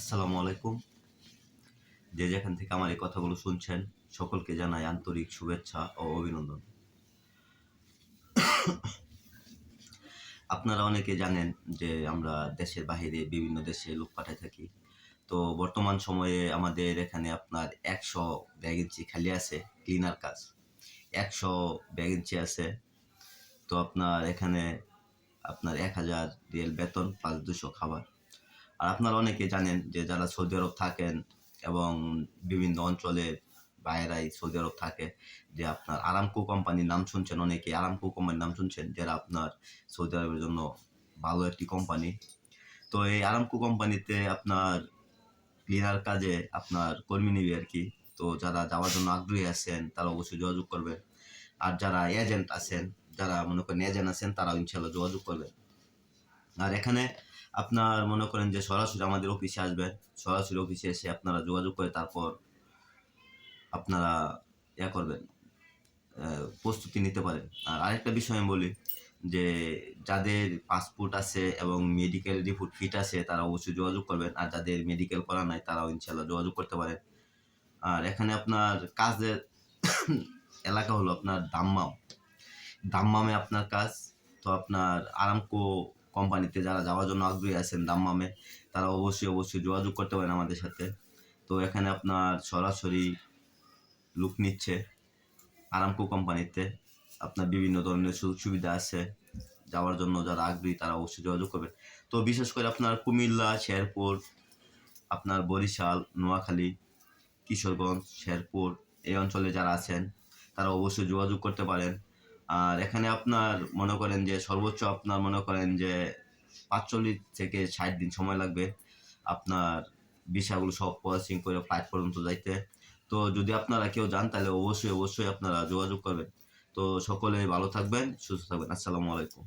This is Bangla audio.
আসসালামু আলাইকুম। যে যেখান থেকে আমার এই কথাগুলো শুনছেন, সকলকে জানাই আন্তরিক শুভেচ্ছা ও অভিনন্দন। আপনারা অনেকে জানেন যে আমরা দেশের বাইরে বিভিন্ন দেশে লোক পাঠায় থাকি। তো বর্তমান সময়ে আমাদের এখানে আপনার একশো ভ্যাকেন্সি খালি আছে ক্লিনার কাজ। একশো ভ্যাকেন্সি আছে। তো আপনার এখানে আপনার এক হাজার রিয়েল বেতন, পাঁচ দুশো খাবার। আর আপনারা অনেকে জানেন যে যারা সৌদি আরব থাকেন এবং বিভিন্ন অঞ্চলে বাইরাই সৌদি আরব থাকে, যে আপনার আরামকো কোম্পানির নাম শুনছেন অনেকে আরামকো কোম্পানির নাম শুনছেন, যারা আপনার সৌদি আরবের জন্য ভালো একটি কোম্পানি। তো এই আরামকো কোম্পানিতে আপনার ক্লিনার কাজে আপনার কর্মী নিবে আর কি। তো যারা যাওয়ার জন্য আগ্রহী আছেন, তারা অবশ্যই যোগাযোগ করবেন। আর যারা এজেন্ট আছেন, যারা মনে করেন এজেন্ট আছেন, তারাও ইনশাল্লাহ যোগাযোগ করবেন। আর এখানে আপনার মনে করেন যে সরাসরি আমাদের অফিসে আসবেন, সরাসরি অফিসে এসে আপনারা যোগাযোগ করে তারপর আপনারা ইয়া করবেন প্রস্তুতি নিতে পারেন। আর আরেকটা বিষয় আমি বলি যে যাদের পাসপোর্ট আছে এবং মেডিকেল রিপোর্ট ফিট আছে, তারা অবশ্যই যোগাযোগ করবেন। আর যাদের মেডিকেল করা নাই, তারাও ইনশাল্লাহ যোগাযোগ করতে পারেন। আর এখানে আপনার কাজের এলাকা হলো আপনার দাম্মাম। দাম্মামে আপনার কাজ, তো আপনার আরামকো কোম্পানিতে যারা যাওয়ার জন্য আগ্রহী আছেন দাম্মামে তারা অবশ্যই অবশ্যই যোগাযোগ করতে পারেন আমাদের সাথে। তো এখানে আপনার সরাসরি লুক নিচ্ছে আরামকো কোম্পানিতে। আপনার বিভিন্ন ধরনের সুযোগ সুবিধা আছে যাওয়ার জন্য, যারা আগ্রহী তারা অবশ্যই যোগাযোগ করবেন। তো বিশেষ করে আপনার কুমিল্লা, শেরপুর, আপনার বরিশাল, নোয়াখালী, কিশোরগঞ্জ, শেরপুর, এই অঞ্চলে যারা আছেন, তারা অবশ্যই যোগাযোগ করতে পারেন। আর এখানে আপনার মনে করেন যে সর্বোচ্চ আপনার মনে করেন যে পাঁচচল্লিশ থেকে ষাট দিন সময় লাগবে আপনার ভিসাগুলো সব প্রসেসিং করে ফ্লাইট পর্যন্ত যাইতে। তো যদি আপনারা কেউ যান তাহলে অবশ্যই অবশ্যই আপনারা যোগাযোগ করবেন। তো সকলে ভালো থাকবেন, সুস্থ থাকবেন। আসসালামু আলাইকুম।